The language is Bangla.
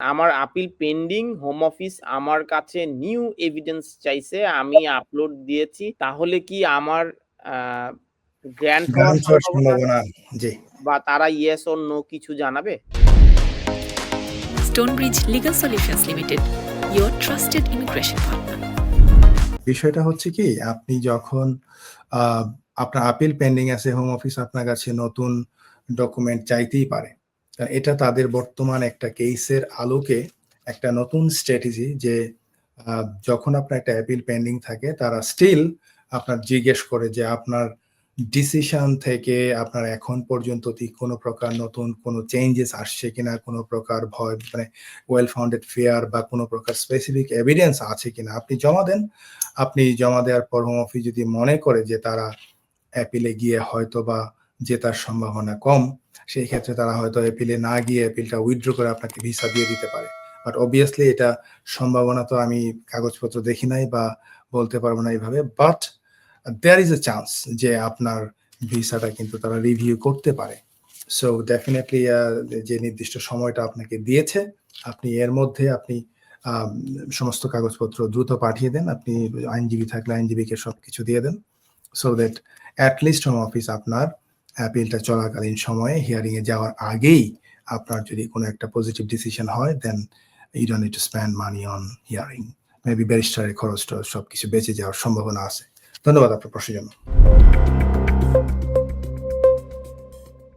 আমার আপিল পেন্ডিং হোম অফিস আমার কাছে নিউ এভিডেন্স চাইছে আমি আপলোড দিয়েছি। তাহলে কি আমার গ্র্যান্ড সম্ভাবনা জি। বা তারা ইয়েস অর নো কিছু জানাবে? Legal Solutions Limited, your trusted immigration partner. বিষয়টা হচ্ছে কি আপনি যখন আহ, আপনার আপিল পেন্ডিং আছে হোম অফিস আপনার কাছে নতুন ডকুমেন্ট চাইতেই পারে। এটা তাদের বর্তমান একটা কেসের আলোকে একটা নতুন স্ট্র্যাটেজি যে যখন আপনার একটা অ্যাপিল পেন্ডিং থাকে, তারা স্টিল আপনার জিজ্ঞেস করে যে, আপনার ডিসিশন থেকে আপনার এখন পর্যন্ত কোনো প্রকার নতুন কোনো চেঞ্জেস আসছে কিনা? কোনো প্রকার ভয় মানে ওয়েল ফাউন্ডেড ফেয়ার বা কোনো প্রকার স্পেসিফিক এভিডেন্স আছে কিনা? আপনি জমা দেন। আপনি জমা দেওয়ার পর হোম অফিস যদি মনে করে যে তারা অ্যাপিলে গিয়ে হয়তো বা জেতার সম্ভাবনা কম সেই ক্ষেত্রে তারা হয়তো অ্যাপিলে না গিয়ে অ্যাপিলটা উইথড্র করে আপনাকে ভিসা দিয়ে দিতে পারে। বাট অবভিয়াসলি এটা সম্ভাবনা তো আমি কাগজপত্র দেখি নাই বা বলতে পারব না এইভাবে। But there is a chance যে আপনার ভিসাটা কিন্তু তারা রিভিউ করতে পারে। সো ডেফিনেটলি যে নির্দিষ্ট সময়টা আপনাকে দিয়েছে, আপনি এর মধ্যে আপনি সমস্ত কাগজপত্র দ্রুত পাঠিয়ে দেন। আপনি আইনজীবী থাকলে আইনজীবীকে সবকিছু দিয়ে দেন। So that at least home office আপনার অ্যাপিলটা চলাকালীন সময়ে হিয়ারিংয়ে যাওয়ার আগেই আপনার যদি কোনো একটা পজিটিভ ডিসিশন হয় then you don't need to spend money on hearing maybe ব্যারিস্টারের খরচ সব সবকিছু বেঁচে যাওয়ার সম্ভাবনা আছে। ধন্যবাদ আপনার প্রশ্নের জন্য।